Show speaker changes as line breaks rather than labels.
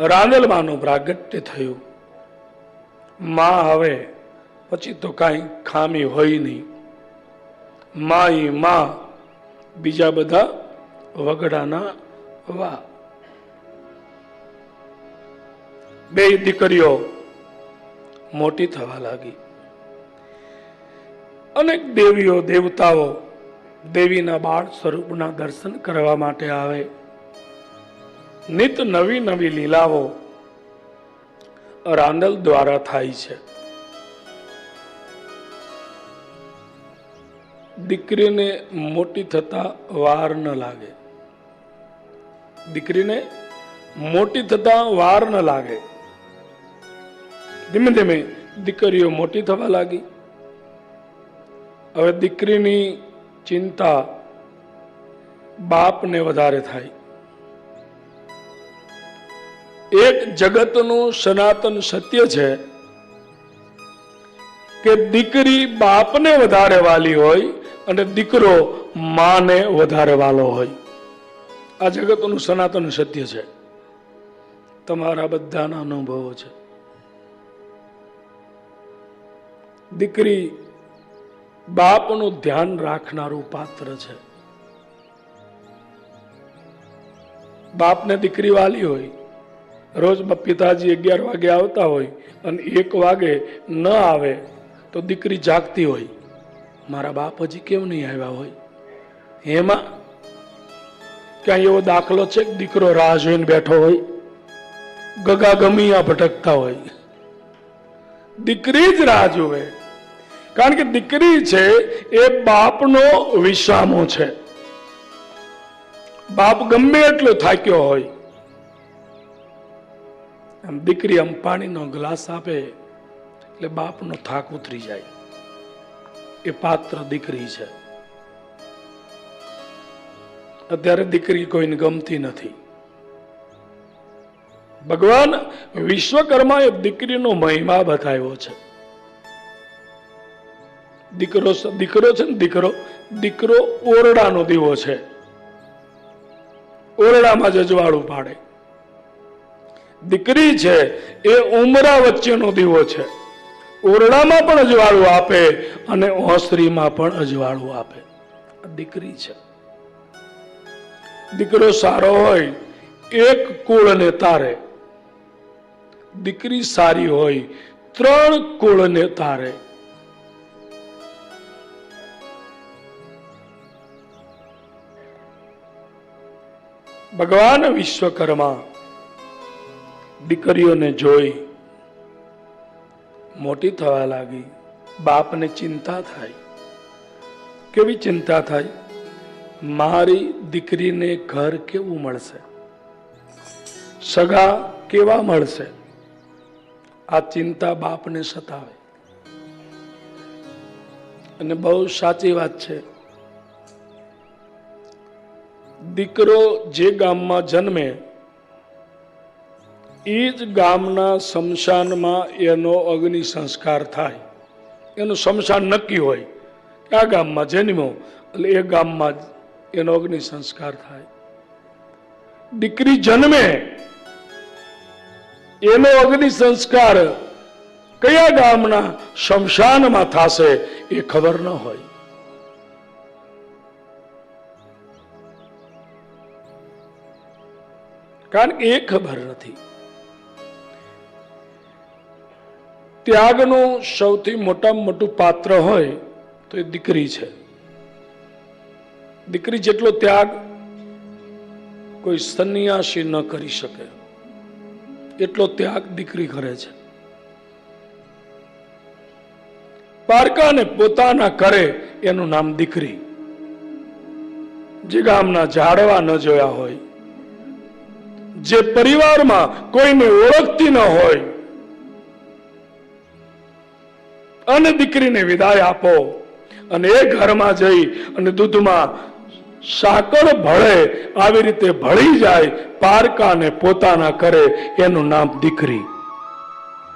રાંદલમાનું પ્રાગટ્ય થયું. માં હવે પછી તો કાંઈ ખામી હોય નહીં. માં ઈ માં બીજા બધા વગડાના વા. બે દીકરીઓ મોટી થવા લાગી. અનેક દેવીઓ દેવતાઓ દેવીના બાળ સ્વરૂપના દર્શન કરવા માટે આવે. નિત નવી નવી લીલાઓ રાંદલ દ્વારા થાય છે. દીકરીને મોટી થતા વાર ન લાગે. દીકરીને મોટી થતા વાર ન લાગે. ધીમે ધીમે દીકરીઓ મોટી થવા લાગી. હવે દીકરીની ચિંતા બાપને વધારે થાય. એક જગતનું સનાતન સત્ય છે કે દીકરી બાપને વધારે વાલી હોય અને દીકરો માને વધારે વાલો હોય. આ જગતનું સનાતન સત્ય છે. તમારા બધાના અનુભવો છે. દીકરી બાપનું ધ્યાન રાખનારું પાત્ર છે. બાપને દીકરી વાલી હોય રોજ પિતાજી અગિયાર વાગે આવતા હોય અને એક વાગે ન આવે તો દીકરી જાગતી હોય. મારા બાપ હજી કેમ નહીં આવ્યા હોય? એમાં ક્યાં એવો દાખલો છે કે દીકરો રાહ જોઈને બેઠો હોય? ગગા ગમિયા ભટકતા હોય. દીકરી જ રાહ જોવે કારણ કે દીકરી છે એ બાપનો વિસામો છે. બાપ ગમે એટલો થાક્યો હોય આમ દીકરી આમ પાણીનો ગ્લાસ આપે, એટલે બાપનો થાક ઉતરી જાય. એ પાત્ર દીકરી છે. અત્યારે દીકરી કોઈને ગમતી નથી. ભગવાન વિશ્વકર્માએ દીકરીનો મહિમા બતાવ્યો છે. દીકરો દીકરો છે ને દીકરો દીકરો ઓરડાનો દીવો છે. ઓરડામાં જજવાળું પાડે. દીકરી છે, એ ઉમરા વચ્ચેનો દીવો છે. ઓરડામાં પણ અજવાળું આપે અને ઓસરીમાં પણ અજવાળું આપે. દીકરી છે. દીકરો સારો હોય, એક કુળને તારે. દીકરી સારી હોય, ત્રણ કુળને તારે. ભગવાન વિશ્વકર્મા દીકરીઓને જોઈ મોટી થવા લાગી. બાપને ચિંતા થાય. કેવી ચિંતા થાય? મારી દીકરીને ઘર કેવું મળશે? સગા કેવા મળશે? આ ચિંતા બાપને સતાવે. અને બહુ સાચી વાત છે. દીકરો જે ગામમાં જન્મે એ જ ગામના શમશાનમાં એનો અગ્નિ સંસ્કાર થાય. એનું શમશાન નક્કી હોય આ ગામમાં જન્મ્યો એટલે એ ગામમાં એનો અગ્નિ સંસ્કાર થાય. દીકરી જન્મે. એનો અગ્નિ સંસ્કાર કયા ગામના શમશાનમાં થશે એ ખબર ન હોય. કારણ કે એ ખબર નથી. ત્યાગનું સૌથી મોટામાં મોટું પાત્ર હોય તો એ દીકરી છે. દીકરી જેટલો ત્યાગ કોઈ સંન્યાસી ન કરી શકે. એટલો ત્યાગ દીકરી કરે છે. પારકાને પોતાના કરે એનું નામ દીકરી. જે ગામના ઝાડવા ન જોયા હોય, જે પરિવારમાં કોઈને ઓળખતી ન હોય અને દીકરીને વિદાય આપો. અને એ ઘરમાં જઈ અને દૂધમાં સાકર ભળે, આવી રીતે ભળી જાય, પારકાને પોતાના કરે એનું નામ દીકરી.